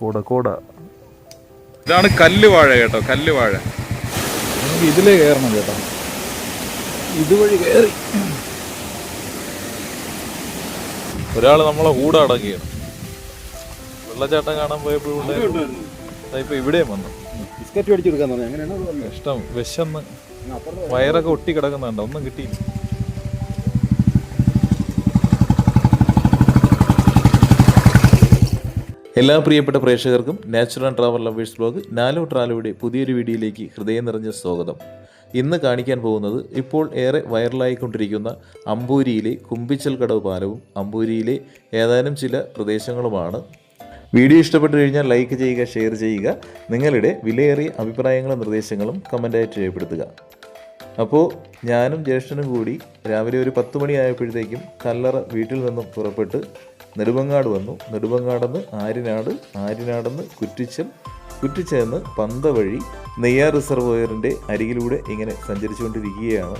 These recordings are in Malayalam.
കൂട കൂട. ഇതാണ് കല്ലുവാഴ കേട്ടോ കല്ലുവാഴ നമുക്ക് ഇതിലേ കയറണം കേട്ടോ. ഇതുവഴി കയറി. ഒരാൾ നമ്മളെ കൂടെ അടങ്ങിയാണ് വെള്ളച്ചാട്ടം കാണാൻ പോയപ്പോഴും ഇപ്പൊ ഇവിടെയും വന്നു. ബിസ്ക്കറ്റ് മേടിച്ചു കൊടുക്കാൻ. ഇഷ്ടം വിശന്ന് വയറൊക്കെ ഒട്ടി കിടക്കുന്നുണ്ട്. ഒന്നും കിട്ടിയില്ല. എല്ലാ പ്രിയപ്പെട്ട പ്രേക്ഷകർക്കും നാച്ചുറൽ ട്രാവൽ ലവേഴ്സ് ബ്ലോഗ് നാലോ ട്രാലോയുടെ പുതിയൊരു വീഡിയോയിലേക്ക് ഹൃദയം നിറഞ്ഞ സ്വാഗതം. ഇന്ന് കാണിക്കാൻ പോകുന്നത് ഇപ്പോൾ ഏറെ വൈറലായിക്കൊണ്ടിരിക്കുന്ന അമ്പൂരിയിലെ കുമ്പിച്ചൽ കടവ് പാലവും അമ്പൂരിയിലെ ഏതാനും ചില പ്രദേശങ്ങളുമാണ്. വീഡിയോ ഇഷ്ടപ്പെട്ടു കഴിഞ്ഞാൽ ലൈക്ക് ചെയ്യുക ഷെയർ ചെയ്യുക നിങ്ങളുടെ വിലയേറിയ അഭിപ്രായങ്ങളും നിർദ്ദേശങ്ങളും കമന്റായിട്ട് രേഖപ്പെടുത്തുക. അപ്പോൾ ഞാനും ജ്യേഷ്ഠനും കൂടി രാവിലെ ഒരു പത്ത് മണിയായപ്പോഴത്തേക്കും കല്ലറ വീട്ടിൽ നിന്നും പുറപ്പെട്ട് നെടുമങ്ങാട് വന്നു. നെടുമങ്ങാടെന്ന് ആര്യനാട് ആര്യനാടെന്ന് കുറ്റിച്ചൽ കുറ്റിച്ചെന്ന് പന്ത വഴി നെയ്യാർ റിസർവോയറിന്റെ അരികിലൂടെ ഇങ്ങനെ സഞ്ചരിച്ചുകൊണ്ടിരിക്കുകയാണ്.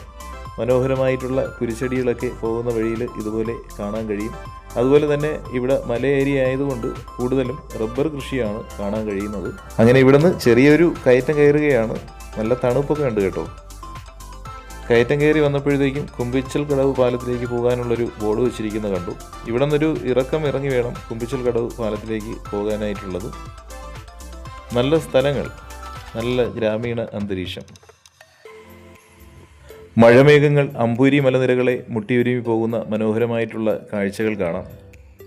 മനോഹരമായിട്ടുള്ള കുരിശടികളൊക്കെ പോകുന്ന വഴിയിൽ ഇതുപോലെ കാണാൻ കഴിയും. അതുപോലെ തന്നെ ഇവിടെ മല ഏരിയ ആയതുകൊണ്ട് കൂടുതലും റബ്ബർ കൃഷിയാണ് കാണാൻ കഴിയുന്നത്. അങ്ങനെ ഇവിടുന്ന് ചെറിയൊരു കയറ്റം കയറുകയാണ്. നല്ല തണുപ്പൊക്കെ ഉണ്ട് കേട്ടോ. കയറ്റം കയറി വന്നപ്പോഴത്തേക്കും കുമ്പിച്ചൽ കടവ് പാലത്തിലേക്ക് പോകാനുള്ളൊരു ബോർഡ് വെച്ചിരിക്കുന്ന കണ്ടു. ഇവിടെ നിന്നൊരു ഇറക്കം ഇറങ്ങി വേണം കുമ്പിച്ചൽ കടവ് പാലത്തിലേക്ക് പോകാനായിട്ടുള്ളത്. നല്ല സ്ഥലങ്ങൾ നല്ല ഗ്രാമീണ അന്തരീക്ഷം. മഴമേഘങ്ങൾ അമ്പൂരി മലനിരകളെ മുട്ടിയുരുമി പോകുന്ന മനോഹരമായിട്ടുള്ള കാഴ്ചകൾ കാണാം.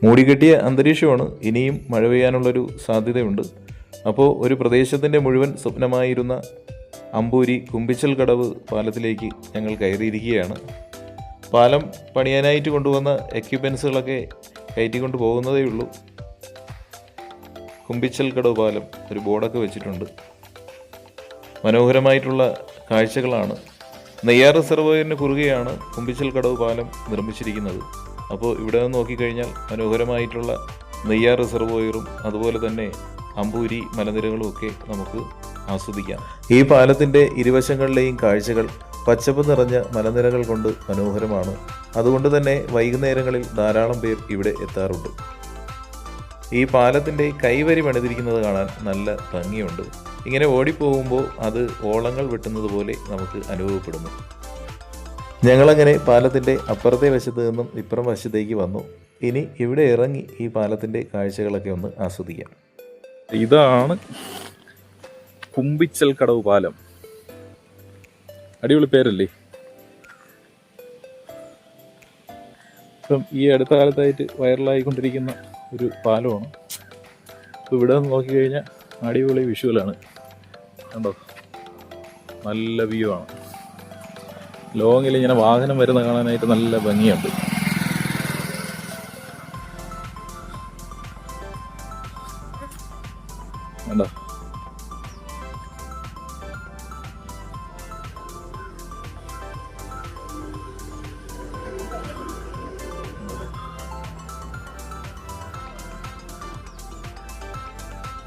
മൂടിക്കെട്ടിയ അന്തരീക്ഷമാണ് ഇനിയും മഴ പെയ്യാനുള്ളൊരു സാധ്യതയുണ്ട്. അപ്പോൾ ഒരു പ്രദേശത്തിന്റെ മുഴുവൻ സ്വപ്നമായിരുന്ന അമ്പൂരി കുമ്പിച്ചൽ കടവ് പാലത്തിലേക്ക് ഞങ്ങൾ കയറിയിരിക്കുകയാണ്. പാലം പണിയാനായിട്ട് കൊണ്ടുവന്ന എക്യുപ്മെൻസുകളൊക്കെ കയറ്റിക്കൊണ്ട് പോകുന്നതേ ഉള്ളൂ. കുമ്പിച്ചൽ കടവ് പാലം ഒരു ബോർഡൊക്കെ വെച്ചിട്ടുണ്ട്. മനോഹരമായിട്ടുള്ള കാഴ്ചകളാണ്. നെയ്യാർ റിസർവോയറിന് കുറുകെയാണ് കുമ്പിച്ചൽ കടവ് പാലം നിർമ്മിച്ചിരിക്കുന്നത്. അപ്പോൾ ഇവിടെ നിന്ന് നോക്കിക്കഴിഞ്ഞാൽ മനോഹരമായിട്ടുള്ള നെയ്യാർ റിസർവോയറും അതുപോലെ തന്നെ അമ്പൂരി മലനിരകളും ഒക്കെ നമുക്ക് ആസ്വദിക്കാം. ഈ പാലത്തിന്റെ ഇരുവശങ്ങളിലെയും കാഴ്ചകൾ പച്ചപ്പ് നിറഞ്ഞ മലനിരകൾ കൊണ്ട് മനോഹരമാണ്. അതുകൊണ്ട് തന്നെ വൈകുന്നേരങ്ങളിൽ ധാരാളം പേർ ഇവിടെ എത്താറുണ്ട്. ഈ പാലത്തിന്റെ കൈവരി പണിതിരിക്കുന്നത് കാണാൻ നല്ല ഭംഗിയുണ്ട്. ഇങ്ങനെ ഓടിപ്പോകുമ്പോൾ അത് ഓളങ്ങൾ വെട്ടുന്നത് പോലെ നമുക്ക് അനുഭവപ്പെടുന്നു. ഞങ്ങളങ്ങനെ പാലത്തിന്റെ അപ്പുറത്തെ വശത്ത് നിന്നും ഇപ്പുറം വശത്തേക്ക് വന്നു. ഇനി ഇവിടെ ഇറങ്ങി ഈ പാലത്തിന്റെ കാഴ്ചകളൊക്കെ ഒന്ന് ആസ്വദിക്കാം. ഇതാണ് കുമ്പിച്ചൽ കടവ് പാലം. അടിപൊളി പേരല്ലേ? ഇപ്പം ഈ അടുത്ത കാലത്തായിട്ട് വൈറലായിക്കൊണ്ടിരിക്കുന്ന ഒരു പാലമാണ്. അപ്പോൾ ഇവിടെ നിന്ന് നോക്കിക്കഴിഞ്ഞാൽ അടിപൊളി വിഷ്വലാണ്. കണ്ടോ? നല്ല വ്യൂ ആണ്. ലോങ്ങിൽ ഇങ്ങനെ വാഹനം വരുന്ന കാണാനായിട്ട് നല്ല ഭംഗിയുണ്ട്. കണ്ടോ?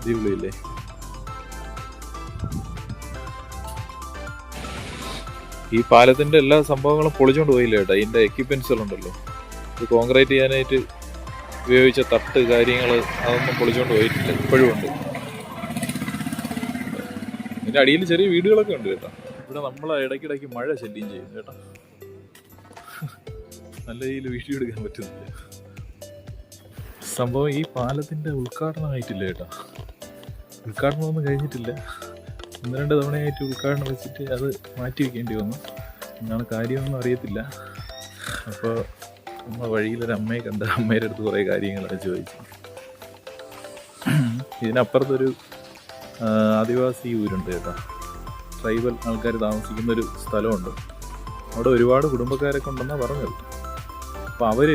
അടിപൊളിയല്ലേ? ഈ പാലത്തിന്റെ എല്ലാ സംഭവങ്ങളും പൊളിച്ചോണ്ട് പോയില്ല കേട്ടോ ഇതിന്റെ എക്യുപ്മെന്റ്സുകളുണ്ടല്ലോ ഇത് കോൺക്രീറ്റ് ചെയ്യാനായിട്ട് ഉപയോഗിച്ച തട്ട് കാര്യങ്ങൾ അതൊന്നും പൊളിച്ചോണ്ട് പോയിട്ടില്ല. ഇപ്പോഴും ഉണ്ട്. ഇതിന്റെ അടിയിൽ ചെറിയ വീടുകളൊക്കെ ഉണ്ട് കേട്ടോ ഇവിടെ നമ്മൾ ഇടയ്ക്കിടയ്ക്ക് മഴ ശല്യം ചെയ്യും കേട്ടോ നല്ല രീതിയിൽ വീഡിയോ എടുക്കാൻ പറ്റുന്നില്ല. സംഭവം ഈ പാലത്തിന്റെ ഉദ്ഘാടനമായിട്ടില്ല കേട്ടോ ഉദ്ഘാടനമൊന്നും കഴിഞ്ഞിട്ടില്ല. ഒന്ന് രണ്ട് തവണയായിട്ട് ഉദ്ഘാടനം വെച്ചിട്ട് അത് മാറ്റി വെക്കേണ്ടി വന്നു. എന്നാണ് കാര്യമൊന്നും അറിയത്തില്ല. അപ്പോൾ നമ്മൾ വഴിയിലൊരു അമ്മയെ കണ്ട അമ്മയുടെ അടുത്ത് കുറേ കാര്യങ്ങളൊക്കെ ചോദിച്ചു ഇതിനപ്പുറത്തൊരു ആദിവാസി ഊരുണ്ട് കേട്ടോ. ട്രൈബൽ ആൾക്കാർ താമസിക്കുന്ന ഒരു സ്ഥലമുണ്ട്. അവിടെ ഒരുപാട് കുടുംബക്കാരൊക്കെ ഉണ്ടെന്നാണ് പറഞ്ഞത്. അപ്പോൾ അവർ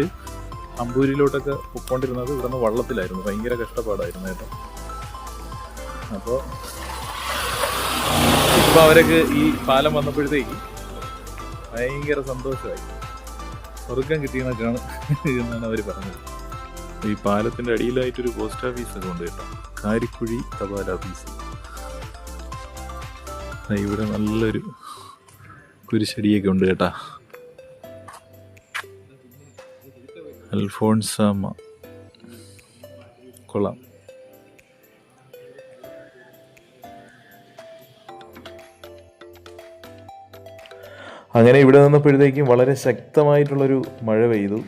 അമ്പൂരിലോട്ടൊക്കെ പൊക്കോണ്ടിരുന്നത് ഇവിടുന്ന് വള്ളത്തിലായിരുന്നു. ഭയങ്കര കഷ്ടപ്പാടായിരുന്നു കേട്ടോ. അപ്പോൾ ഇപ്പൊ അവരൊക്കെ ഈ പാലം വന്നപ്പോഴത്തേക്ക് ഭയങ്കര സന്തോഷമായി. സ്വർഗം കിട്ടിയെന്നൊക്കെയാണ് എന്നാണ് അവർ പറഞ്ഞത്. ഈ പാലത്തിന്റെ അടിയിലായിട്ടൊരു പോസ്റ്റ് ഓഫീസ് ഒക്കെ ഉണ്ട് കേട്ടോ. കാരിക്കുഴി തപാൽ ഓഫീസ്. ഇവിടെ നല്ലൊരു കുരിശടിയൊക്കെ ഉണ്ട് കേട്ടാ. അൽഫോൺസാമ്മ. കൊള്ളാം. അങ്ങനെ ഇവിടെ നിന്നപ്പോഴത്തേക്കും വളരെ ശക്തമായിട്ടുള്ളൊരു മഴ പെയ്തു.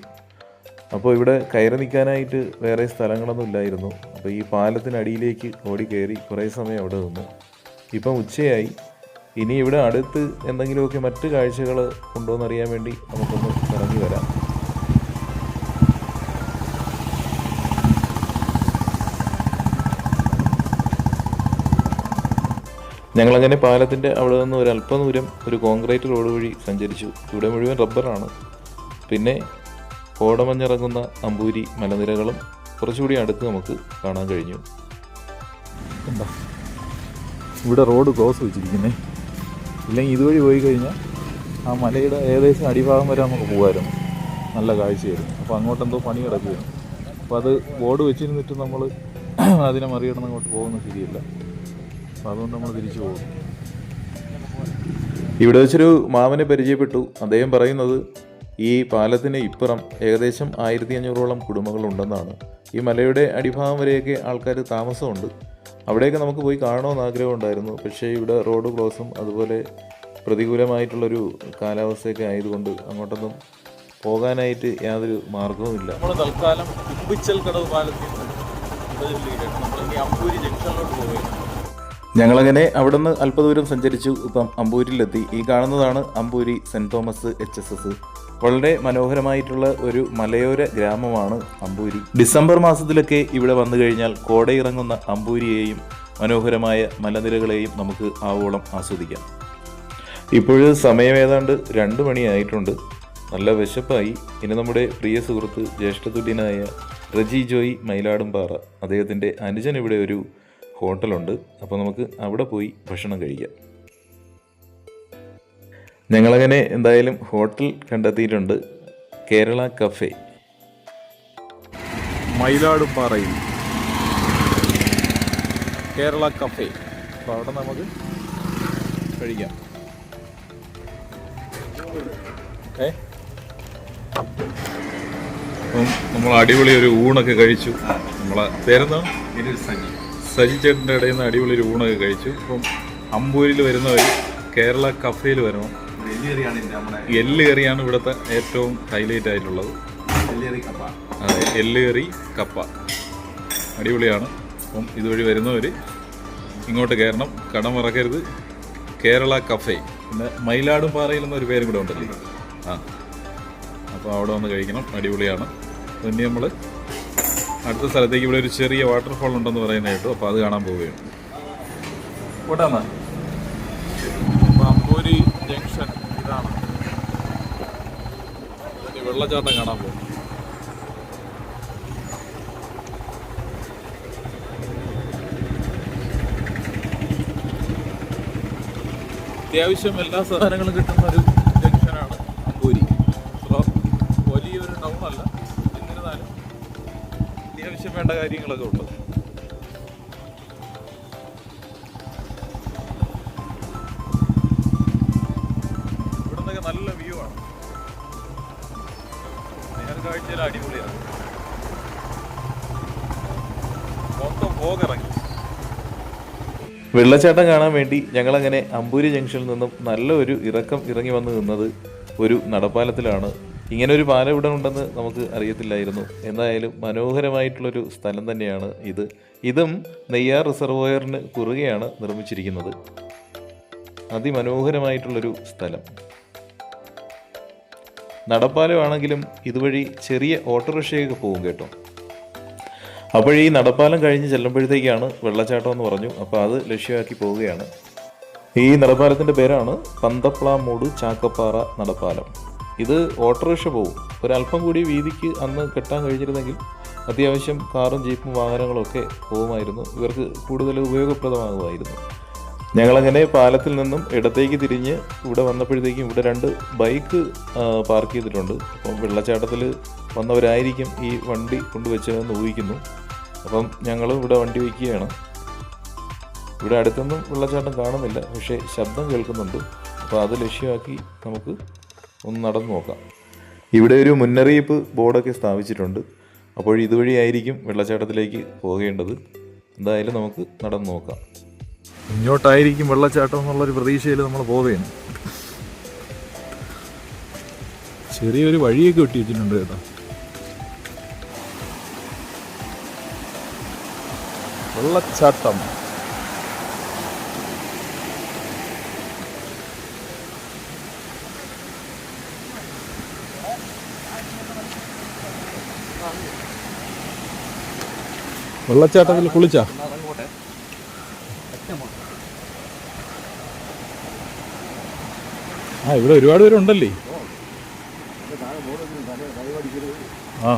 അപ്പോൾ ഇവിടെ കയറി നിൽക്കാനായിട്ട് വേറെ സ്ഥലങ്ങളൊന്നും ഇല്ലായിരുന്നു. അപ്പോൾ ഈ പാലത്തിനടിയിലേക്ക് ഓടി കയറി കുറേ സമയം അവിടെ നിന്നു. ഇപ്പം ഉച്ചയായി. ഇനി ഇവിടെ അടുത്ത് എന്തെങ്കിലുമൊക്കെ മറ്റ് കാഴ്ചകൾ ഉണ്ടോയെന്നറിയാൻ വേണ്ടി നമുക്കൊന്ന് ഞങ്ങളങ്ങനെ പാലത്തിന്റെ അവിടെ നിന്ന് ഒരു അല്പം ദൂരം ഒരു കോൺക്രീറ്റ് റോഡ് വഴി സഞ്ചരിച്ചു. ഇവിടെ മുഴുവൻ റബ്ബറാണ്. പിന്നെ ഓടമഞ്ഞിറങ്ങുന്ന അമ്പൂരി മലനിരകളും കുറച്ചുകൂടി അടുത്ത് നമുക്ക് കാണാൻ കഴിഞ്ഞു. എന്താ? ഇവിടെ റോഡ് ക്രോസ് വെച്ചിരിക്കുന്നേ. ഇല്ലെങ്കിൽ ഇതുവഴി പോയി കഴിഞ്ഞാൽ ആ മലയുടെ ഏകദേശം അടിഭാഗം വരെ നമുക്ക് പോകുമായിരുന്നു. നല്ല കാഴ്ചയായിരുന്നു. അപ്പോൾ അങ്ങോട്ടെന്തോ പണി കിടക്കുകയാണ്. അപ്പോൾ അത് ബോർഡ് വെച്ചിരുന്നിട്ട് നമ്മൾ അതിനെ മറികടന്ന് അങ്ങോട്ട് പോകുന്നത് ശരിയല്ല. അതുകൊണ്ട് നമ്മൾ തിരിച്ചു പോകും. ഇവിടെ വെച്ചൊരു മാമനെ പരിചയപ്പെട്ടു. അദ്ദേഹം പറയുന്നത് ഈ പാലത്തിന് ഇപ്പുറം ഏകദേശം ആയിരത്തി അഞ്ഞൂറോളം കുടുംബങ്ങളുണ്ടെന്നാണ്. ഈ മലയുടെ അടിഭാഗം വരെയൊക്കെ ആൾക്കാർ താമസമുണ്ട്. അവിടെയൊക്കെ നമുക്ക് പോയി കാണണമെന്ന് ആഗ്രഹമുണ്ടായിരുന്നു പക്ഷേ ഇവിടെ റോഡ് ക്ലോസും അതുപോലെ പ്രതികൂലമായിട്ടുള്ളൊരു കാലാവസ്ഥയൊക്കെ ആയതുകൊണ്ട് അങ്ങോട്ടൊന്നും പോകാനായിട്ട് യാതൊരു മാർഗവുമില്ല നമ്മൾ തൽക്കാലം കുമ്പിച്ചൽ കടവ് പാലത്തിൽ നമ്മൾ ഈ അമ്പൂരി ജംഗ്ഷനിലോട്ട് പോവുകയാണ്. ഞങ്ങളങ്ങനെ അവിടുന്ന് അല്പദൂരം സഞ്ചരിച്ചു. ഇപ്പം അമ്പൂരിലെത്തി. ഈ കാണുന്നതാണ് Amboori saint Thomas H S S. വളരെ മനോഹരമായിട്ടുള്ള ഒരു മലയോര ഗ്രാമമാണ് അമ്പൂരി. ഡിസംബർ മാസത്തിലൊക്കെ ഇവിടെ വന്നു കഴിഞ്ഞാൽ കോടയിറങ്ങുന്ന അമ്പൂരിയെയും മനോഹരമായ മലനിരകളെയും നമുക്ക് ആവോളം ആസ്വദിക്കാം. ഇപ്പോഴ് സമയം ഏതാണ്ട് രണ്ട് മണിയായിട്ടുണ്ട്. നല്ല വിശപ്പായി. ഇനി നമ്മുടെ പ്രിയ സുഹൃത്ത് ജ്യേഷ്ഠതുല്യനായ റജി ജോയ് മയിലാടുംപാറ. അദ്ദേഹത്തിന്റെ അനുജൻ ഇവിടെ ഒരു ഹോട്ടലുണ്ട് അപ്പോൾ നമുക്ക് അവിടെ പോയി ഭക്ഷണം കഴിക്കാം. ഞങ്ങളങ്ങനെ എന്തായാലും ഹോട്ടൽ കണ്ടെത്തിയിട്ടുണ്ട്. കേരള കഫേ. മയിലാടുംപാറയിൽ. കേരള കഫേ. അപ്പോൾ അവിടെ നമുക്ക് കഴിക്കാം. ഏ? അപ്പം നമ്മൾ അടിപൊളി ഒരു ഊണൊക്കെ കഴിച്ചു. നമ്മളെ പേരെന്താണ്? സജി ചേട്ടന്റെ ഇടയിൽ നിന്ന് അടിപൊളി ഒരു ഊണൊക്കെ കഴിച്ചു. അപ്പം അമ്പൂരിൽ വരുന്നവർ കേരള കഫേയിൽ വരണം എല്ല് കറിയാണ് ഇവിടുത്തെ ഏറ്റവും ഹൈലൈറ്റ് ആയിട്ടുള്ളത്. അതെ എല്ല് കറി കപ്പ. അടിപൊളിയാണ്. അപ്പം ഇതുവഴി വരുന്നവർ ഇങ്ങോട്ട് കയറണം. കടം മറക്കരുത്. കേരള കഫേ. പിന്നെ മൈലാടും പാറയിൽ എന്നൊരു പേരും കൂടെ ഉണ്ടല്ലേ? ആ. അപ്പോൾ അവിടെ വന്ന് കഴിക്കണം. അടിപൊളിയാണ്. പിന്നെ നമ്മൾ അടുത്ത സ്ഥലത്തേക്ക് ഇവിടെ ഒരു ചെറിയ വാട്ടർഫോൾ ഉണ്ടെന്ന് പറയുന്നത് കേട്ടു അപ്പോൾ അത് കാണാൻ പോവുകയാണ്. അമ്പൂരി ജംഗ്ഷൻ ഇതാണ്. വെള്ളച്ചാട്ടം കാണാൻ പോകും. അത്യാവശ്യം എല്ലാ സാധനങ്ങളും കിട്ടുന്ന ഒരു അത്യാവശ്യം വേണ്ട കാര്യങ്ങളൊക്കെ ഉണ്ട് ഇവിടുന്നൊക്കെ നല്ല വ്യൂ ആണ്. നേർക്കാഴ്ചയിൽ അടിപൊളിയാണ്. മൊത്തം പോകിറങ്ങി വെള്ളച്ചാട്ടം കാണാൻ വേണ്ടി ഞങ്ങളങ്ങനെ അമ്പൂരി ജംഗ്ഷനിൽ നിന്നും നല്ലൊരു ഇറക്കം ഇറങ്ങി വന്ന് നിന്നത് ഒരു നടപ്പാലത്തിലാണ്. ഇങ്ങനെ ഒരു പാലം ഇവിടെ ഉണ്ടെന്ന് നമുക്ക് അറിയത്തില്ലായിരുന്നു. എന്തായാലും മനോഹരമായിട്ടുള്ളൊരു സ്ഥലം തന്നെയാണ് ഇത്. ഇതും നെയ്യാർ റിസർവോയറിന് കുറുകെയാണ് നിർമ്മിച്ചിരിക്കുന്നത്. അതിമനോഹരമായിട്ടുള്ളൊരു സ്ഥലം. നടപ്പാലമാണെങ്കിലും ഇതുവഴി ചെറിയ ഓട്ടോറിക്ഷയൊക്കെ പോകും കേട്ടോ. അപ്പോൾ ഈ നടപ്പാലം കഴിഞ്ഞ് ചെല്ലുമ്പോഴത്തേക്കാണ് വെള്ളച്ചാട്ടം എന്ന് പറഞ്ഞു. അപ്പോൾ അത് ലക്ഷ്യമാക്കി പോവുകയാണ്. ഈ നടപ്പാലത്തിന്റെ പേരാണ് പന്തപ്ലാമൂട് ചാക്കപ്പാറ നടപ്പാലം. ഇത് ഓട്ടോറിക്ഷ പോകും ഒരല്പം കൂടി വീതിക്ക് അന്ന് കെട്ടാൻ കഴിഞ്ഞിരുന്നെങ്കിൽ അത്യാവശ്യം കാറും ജീപ്പും വാഹനങ്ങളൊക്കെ പോകുമായിരുന്നു. ഇവർക്ക് കൂടുതൽ ഉപയോഗപ്രദമാകുമായിരുന്നു. ഞങ്ങളങ്ങനെ പാലത്തിൽ നിന്നും ഇടത്തേക്ക് തിരിഞ്ഞ് ഇവിടെ വന്നപ്പോഴത്തേക്കും ഇവിടെ രണ്ട് ബൈക്ക് പാർക്ക് ചെയ്തിട്ടുണ്ട്. അപ്പം വെള്ളച്ചാട്ടത്തിൽ വന്നവരായിരിക്കും ഈ വണ്ടി കൊണ്ടുവച്ചതെന്ന് ഊഹിക്കുന്നു. അപ്പം ഞങ്ങളും ഇവിടെ വണ്ടി വയ്ക്കുകയാണ്. ഇവിടെ അടുത്തൊന്നും വെള്ളച്ചാട്ടം കാണുന്നില്ല. പക്ഷേ ശബ്ദം കേൾക്കുന്നുണ്ട്. അപ്പോൾ അത് ലക്ഷ്യമാക്കി നമുക്ക് ഒന്ന് നടന്നു നോക്കാം. ഇവിടെ ഒരു മുന്നറിയിപ്പ് ബോർഡൊക്കെ സ്ഥാപിച്ചിട്ടുണ്ട്. അപ്പോൾ ഇതുവഴിയായിരിക്കും വെള്ളച്ചാട്ടത്തിലേക്ക് പോകേണ്ടത്. എന്തായാലും നമുക്ക് നടന്നു നോക്കാം. ഇങ്ങോട്ടായിരിക്കും വെള്ളച്ചാട്ടം എന്നുള്ളൊരു പ്രതീക്ഷയിൽ നമ്മൾ പോവുകയാണ് ചെറിയൊരു വഴിയൊക്കെ വെട്ടി വെച്ചിട്ടുണ്ട് കേട്ടോ. വെള്ളച്ചാട്ടം. വെള്ളച്ചാട്ടത്തിൽ കുളിച്ചാ? ആ ഇവിടെ ഒരുപാട് പേരുണ്ടല്ലേ? ആ.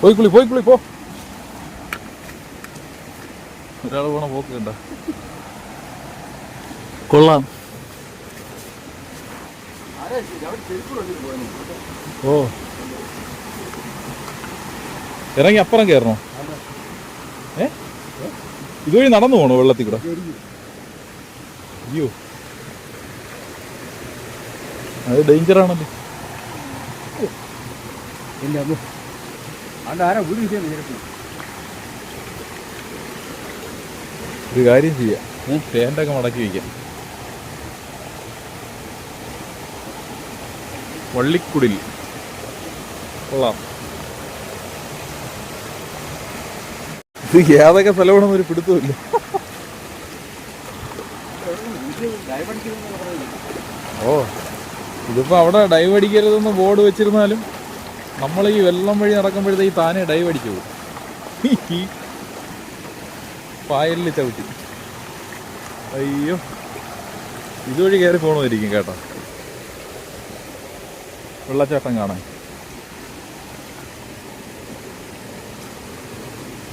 പോയി കുളി പോയി കുളി പോ. ഒരാൾ പോണ പോക്ക് കണ്ട. കൊള്ളാം. ഓ. ഇറങ്ങി അപ്പുറം കയറണോ? ഏ? ഇതുവഴി നടന്നു പോണോ വെള്ളത്തിൽ കൂടെ? അയ്യോ. അത് ഡേഞ്ചർ ആണല്ലോ. ഒരു കാര്യം ചെയ്യാം. ഫാന്റൊക്കെ മടക്കി വയ്ക്കാം വള്ളിക്കുടിൽ. കൊള്ളാം. ഇത് ഏതൊക്കെ സ്ഥലമാണെന്ന് ഒരു പിടുത്തമില്ല ഓ ഇതിപ്പോ അവിടെ ഡൈവ് അടിക്കരുതെന്ന് ബോർഡ് വെച്ചിരുന്നാലും നമ്മൾ ഈ വെള്ളം വഴി നടക്കുമ്പോഴത്തേക്ക് താനെ ഡൈവ് അടിച്ചു പോകും. പായലിൽ ചവിട്ടി. അയ്യോ. ഇതുവഴി കയറി പോകണമായിരിക്കും കേട്ടോ. വെള്ളച്ചാട്ടം കാണാൻ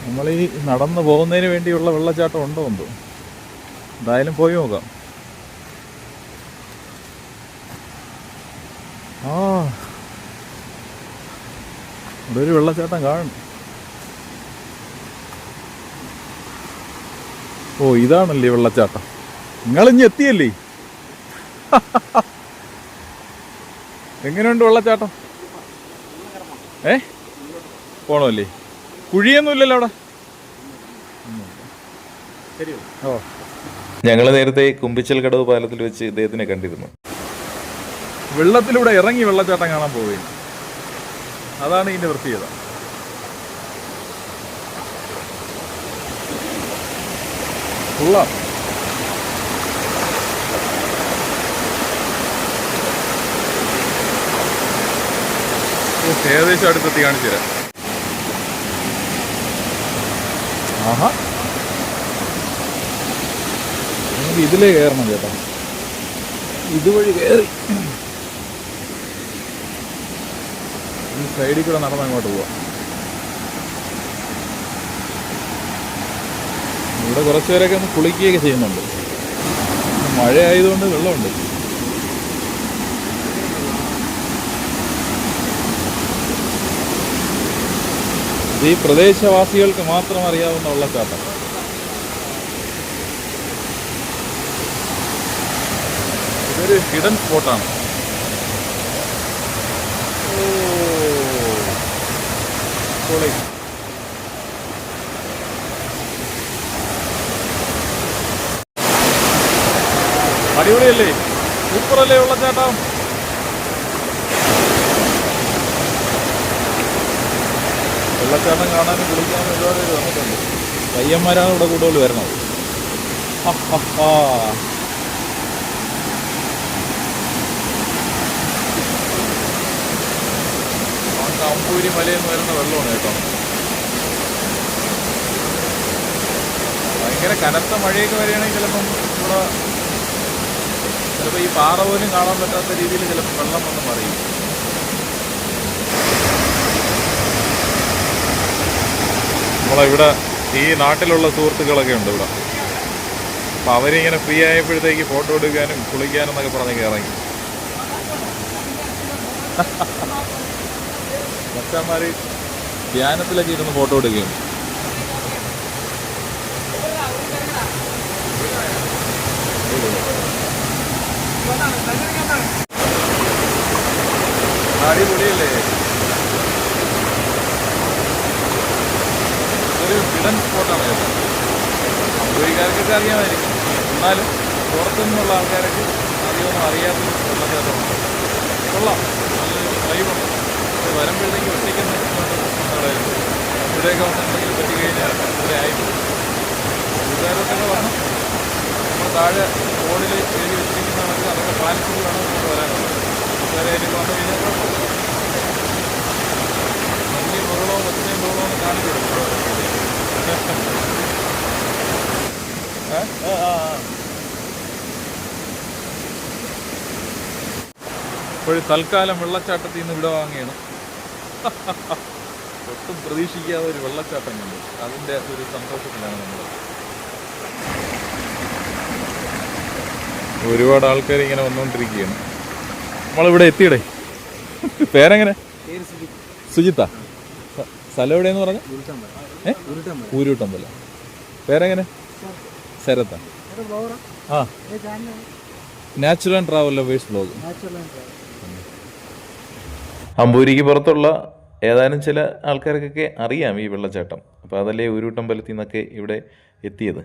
നമ്മൾ ഈ നടന്നു പോകുന്നതിന് വേണ്ടിയുള്ള വെള്ളച്ചാട്ടം ഉണ്ടോ എന്തോ? എന്തായാലും പോയി നോക്കാം. ആ ഇവിടെ ഒരു വെള്ളച്ചാട്ടം കാണും. ഓ ഇതാണല്ലേ വെള്ളച്ചാട്ടം. നിങ്ങളിഞ്ഞ് എത്തിയല്ലേ? എങ്ങനെയുണ്ട് വെള്ളച്ചാട്ടം? ഏ? പോണമല്ലേ? കുഴിയൊന്നുമില്ലല്ലോ അവിടെ. ഓ. ഞങ്ങൾ നേരത്തെ കുമ്പിച്ചൽ കടവ് പാലത്തിൽ വെച്ച് ഇദ്ദേഹത്തിനെ കണ്ടിരുന്നു. വെള്ളത്തിലൂടെ ഇറങ്ങി വെള്ളച്ചാട്ടം കാണാൻ പോവുകയും അതാണ് ഇതിന്റെ പ്രത്യേകത. കൊള്ളാം. ഏകദേശം അടുത്തെത്തി കാണിച്ചു തരാം. ആഹാ. നമുക്ക് ഇതിലേ കയറണം ചേട്ടാ. ഇതുവഴി കയറി. ഈ സൈഡിൽ കൂടെ നടന്ന് അങ്ങോട്ട് പോവാം. ഇവിടെ കുറച്ച് പേരൊക്കെ ഒന്ന് കുളിക്കുകയൊക്കെ ചെയ്യുന്നുണ്ട്. മഴ ആയതുകൊണ്ട് വെള്ളമുണ്ട്. ഇത് ഈ പ്രദേശവാസികൾക്ക് മാത്രം അറിയാവുന്ന വെള്ളച്ചാട്ടം ഇതൊരു ഹിഡൻ സ്പോട്ടാണ് അടിപൊളിയല്ലേ? സൂപ്പറല്ലേ വെള്ളച്ചാട്ടം വെള്ളച്ചാട്ടം കാണാനും കുളിക്കാനും ഒരുപാട് പേര് വന്നിട്ടുണ്ട്. പയ്യന്മാരാണ് ഇവിടെ കൂടുതൽ വരണത് അമ്പൂരി മലയിൽ നിന്ന് വരുന്ന വെള്ളമാണ് കേട്ടോ. ഭയങ്കര കനത്ത മഴയൊക്കെ വരികയാണെങ്കിൽ ചിലപ്പം ഇവിടെ ചിലപ്പോൾ ഈ പാറ പോലും കാണാൻ പറ്റാത്ത രീതിയിൽ ചിലപ്പോൾ വെള്ളം വന്ന് മറിയും. നമ്മളിവിടെ ഈ നാട്ടിലുള്ള സുഹൃത്തുക്കളൊക്കെ ഉണ്ട് ഇവിടെ. അപ്പൊ അവരിങ്ങനെ ഫ്രീ ആയപ്പോഴത്തേക്ക് ഫോട്ടോ എടുക്കാനും കുളിക്കാനും എന്നൊക്കെ പറഞ്ഞ് ഇറങ്ങി മച്ചാന്മാര് ധ്യാനത്തിലൊക്കെ ഇരുന്ന് ഫോട്ടോ എടുക്കുകയാണ് അടിപൊളിയല്ലേ ഒരു ഹിഡൻ സ്പോട്ടാണ് കേട്ടോ അറിയാമായിരിക്കും എന്നാലും പുറത്തു നിന്നുള്ള ആൾക്കാർക്ക് അധികമൊന്നും അറിയാത്ത വെള്ളച്ചാട്ടമുണ്ട് കൊള്ളാം. നല്ലൊരു വൈബുണ്ട് അത് വരുമ്പോഴത്തേക്ക് ഒറ്റയ്ക്ക് നിൽക്കുന്നുണ്ട് ഇവിടെയൊക്കെ വന്ന് എന്തെങ്കിലും പറ്റി കഴിഞ്ഞാൽ ഇവിടെ ആയിപ്പോകും കൂട്ടുകാരൊക്കെ വന്ന് നമ്മൾ താഴെ ബോർഡിൽ എഴുതി വെച്ചിരിക്കുന്നവർക്ക് അതൊക്കെ പാലിച്ചിട്ട് വേണം വരാനുള്ളത് കൂട്ടുകാരെ വന്നു കഴിഞ്ഞാൽ കുഴപ്പമില്ല വലിയ ബഹളമോ ഒച്ചയും ബഹളമോ ഒന്നും കാണിക്കില്ല ഏ? ആ, ആ, ആ. ഇപ്പോൾ തൽക്കാലം വെള്ളച്ചാട്ടത്തിൽ നിന്ന് ഇവിടെ വാങ്ങിയാണ്. ഒട്ടും പ്രതീക്ഷിക്കാതെ ഒരു വെള്ളച്ചാട്ടം കണ്ടു. അതിന്റെ ഒരു സന്തോഷത്തിലാണ് നമ്മൾ. ഒരുപാട് ആൾക്കാർ ഇങ്ങനെ വന്നുകൊണ്ടിരിക്കുകയാണ് നമ്മളിവിടെ എത്തിയടേ? പേരെങ്ങനെ? സുജിത്ത. സ്ഥ- സ്ഥലം എവിടെയെന്ന് പറഞ്ഞു? ഏ? ഊരൂട്ടമ്പല. പേരെങ്ങനെ? ശരത്ത ആ. Natural and travel lovers blog. അമ്പൂരിക്ക് പുറത്തുള്ള ഏതാനും ചില ആൾക്കാർക്കൊക്കെ അറിയാം ഈ വെള്ളച്ചാട്ടം. അപ്പോൾ അതല്ലേ ഉരുട്ടമ്പലത്തിൽ നിന്നൊക്കെ ഇവിടെ എത്തിയത്.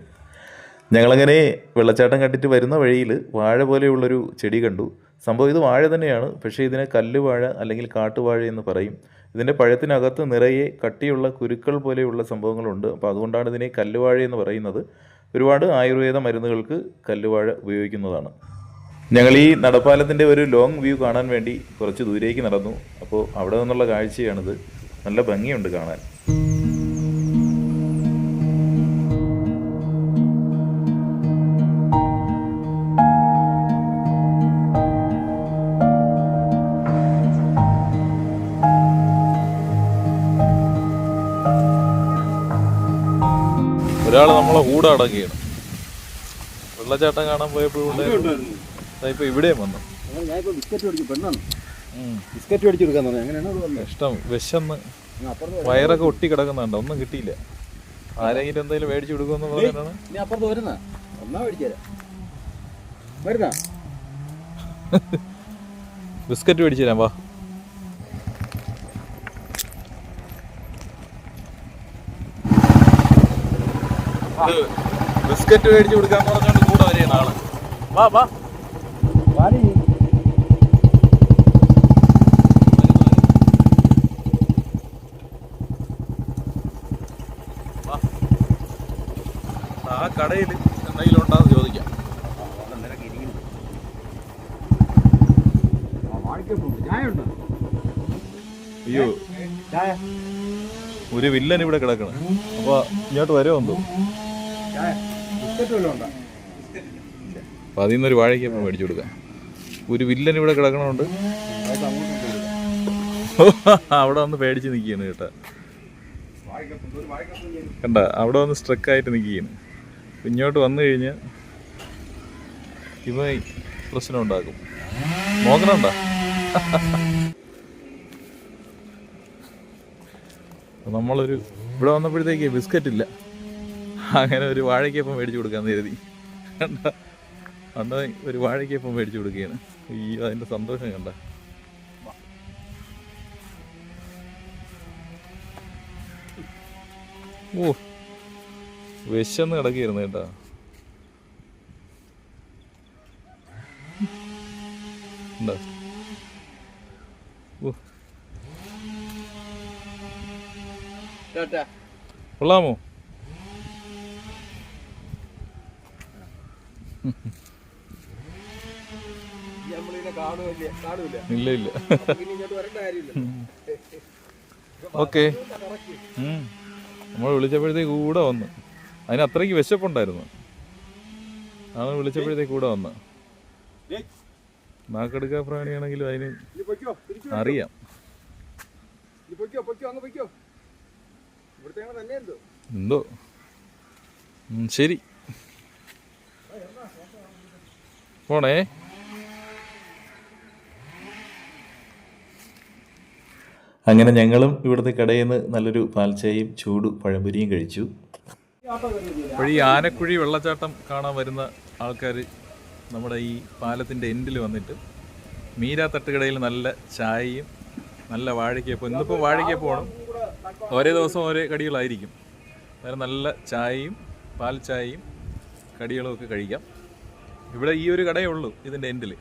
ഞങ്ങളങ്ങനെ വെള്ളച്ചാട്ടം കണ്ടിട്ട് വരുന്ന വഴിയിൽ വാഴ പോലെയുള്ളൊരു ചെടി കണ്ടു. സംഭവം ഇത് വാഴ തന്നെയാണ്. പക്ഷേ ഇതിനെ കല്ലുവാഴ അല്ലെങ്കിൽ കാട്ടുവാഴ എന്ന് പറയും. ഇതിന്റെ പഴത്തിനകത്ത് നിറയെ കട്ടിയുള്ള കുരുക്കൾ പോലെയുള്ള സംഭവങ്ങളുണ്ട്. അപ്പോൾ അതുകൊണ്ടാണ് ഇതിനെ കല്ലുവാഴ എന്ന് പറയുന്നത്. ഒരുപാട് ആയുർവേദ മരുന്നുകൾക്ക് കല്ലുവാഴ ഉപയോഗിക്കുന്നതാണ്. ഞങ്ങൾ ഈ നടപ്പാലത്തിന്റെ ഒരു ലോങ് വ്യൂ കാണാൻ വേണ്ടി കുറച്ച് ദൂരേക്ക് നടന്നു. അപ്പോൾ അവിടെ നിന്നുള്ള കാഴ്ചയാണിത്. നല്ല ഭംഗിയുണ്ട് കാണാൻ. ഒരാൾ നമ്മളെ കൂടെ അടങ്ങിയാണ് വെള്ളച്ചാട്ടം കാണാൻ പോയപ്പോഴും ഇപ്പൊ ഇവിടെയും വന്നു. ബിസ്ക്കറ്റ് മേടിച്ചു പെണ്ണാണ്. ബിസ്ക്കറ്റ് മേടിച്ചു കൊടുക്കാൻ പറഞ്ഞു അങ്ങനെയാണ് ഇഷ്ടം. വിശന്ന് അപ്പുറത്ത് വയറൊക്കെ ഒട്ടി കിടക്കുന്നുണ്ട്. ഒന്നും കിട്ടിയില്ല. ആരെങ്കിലും എന്തെങ്കിലും മേടിച്ചു കൊടുക്കുമെന്ന് പറഞ്ഞാണ് ഇനി അപ്പുറത്ത് വരുന്ന. ഒന്നാ മേടിച്ചുതരാം വരുന്ന? ബിസ്ക്കറ്റ് മേടിച്ചു തരാം വാ. ബിസ്ക്കറ്റ് മേടിച്ചു കൊടുക്കാൻ പറഞ്ഞോണ്ട് കൂടെ വരെ നാളെ. വാ വാ വാരി ആ കടയിൽ എന്തെങ്കിലും ഉണ്ടാന്ന് ചോദിക്കാം. അയ്യോ. ഒരു വില്ലൻ ഇവിടെ കിടക്കണം. അപ്പൊ ഇങ്ങോട്ട് വരുമോ എന്തോ? അപ്പൊ അതിൽ നിന്നൊരു വാഴയ്ക്കപ്പം മേടിച്ചു കൊടുക്കാം. ഒരു വില്ലൻ ഇവിടെ കിടക്കണമുണ്ട് അവിടെ വന്ന് പേടിച്ച് നിൽക്കുകയാണ് കേട്ടാ. കണ്ട അവിടെ വന്ന് സ്ട്രക്കായിട്ട് നിൽക്കുകയാണ് ഇങ്ങോട്ട് വന്നു കഴിഞ്ഞ് ഇവ പ്രശ്നം ഉണ്ടാക്കും. നോക്കണണ്ട നമ്മളൊരു ഇവിടെ വന്നപ്പോഴത്തേക്ക് ബിസ്ക്കറ്റ് ഇല്ല അങ്ങനെ ഒരു വാഴയ്ക്കപ്പം മേടിച്ചു കൊടുക്കാൻ കരുതി. കണ്ട? ഒരു വാഴയ്ക്കപ്പം മേടിച്ചു കൊടുക്കുകയാണ്. ഈ അതിന്റെ സന്തോഷം കണ്ട? ഓ വിശന്ന് കിടക്കിയിരുന്നു കേട്ടോ. ഉണ്ടോ? കൊള്ളാമോ? ഇല്ല ഇല്ല. ഓക്കെ. നമ്മൾ വിളിച്ചപ്പോഴത്തേക്ക് കൂടെ വന്ന്. അതിന് അത്രയ്ക്ക് വിശപ്പുണ്ടായിരുന്നു. ആണ് വിളിച്ചപ്പോഴത്തേക്ക് കൂടെ വന്ന്. നാക്കെടുക്ക പ്രാണിയാണെങ്കിലും അതിന് അറിയാം. എന്തോ. ശരി. പോണേ. അങ്ങനെ ഞങ്ങളും ഇവിടുത്തെ കടയിൽ നിന്ന് നല്ലൊരു പാൽച്ചായയും ചൂട് പഴംപൊരിയും കഴിച്ചു. അപ്പോൾ ഈ ആനക്കുഴി വെള്ളച്ചാട്ടം കാണാൻ വരുന്ന ആൾക്കാർ നമ്മുടെ ഈ പാലത്തിന്റെ എൻഡിൽ വന്നിട്ട് മീര തട്ടുകടയിൽ നല്ല ചായയും നല്ല വാഴയ്ക്കപ്പം ഇന്നിപ്പോൾ വാഴയ്ക്കപ്പമാണ് ഓരോ ദിവസം ഓരോ കടികളായിരിക്കും. വേറെ നല്ല ചായയും പാൽ ചായയും കടികളും ഒക്കെ കഴിക്കാം. ഇവിടെ ഈ ഒരു കടയേ ഉള്ളൂ ഇതിന്റെ എൻഡിൽ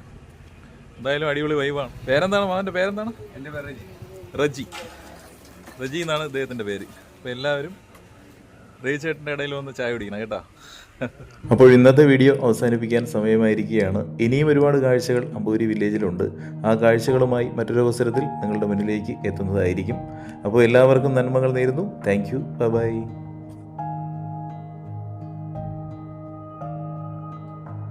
എന്തായാലും അടിപൊളി വൈവാണ് പേരെന്താണ് മാവന്റെ പേരെന്താണ്? എന്റെ പേര് റജി. റജി. എന്നാണ് ഇദ്ദേഹത്തിന്റെ പേര്. അപ്പോൾ എല്ലാവരും റജി ചേട്ടന്റെ ഇടയിൽ വന്ന് ചായ കുടിക്കണം കേട്ടോ. അപ്പോൾ ഇന്നത്തെ വീഡിയോ അവസാനിപ്പിക്കാൻ സമയമായിരിക്കുകയാണ്. ഇനിയും ഒരുപാട് കാഴ്ചകൾ അമ്പൂരി വില്ലേജിലുണ്ട്. ആ കാഴ്ചകളുമായി മറ്റൊരു അവസരത്തിൽ നിങ്ങളുടെ മുന്നിലേക്ക് എത്തുന്നതായിരിക്കും. അപ്പോൾ എല്ലാവർക്കും നന്മകൾ നേരുന്നു. Thank you. ബൈ.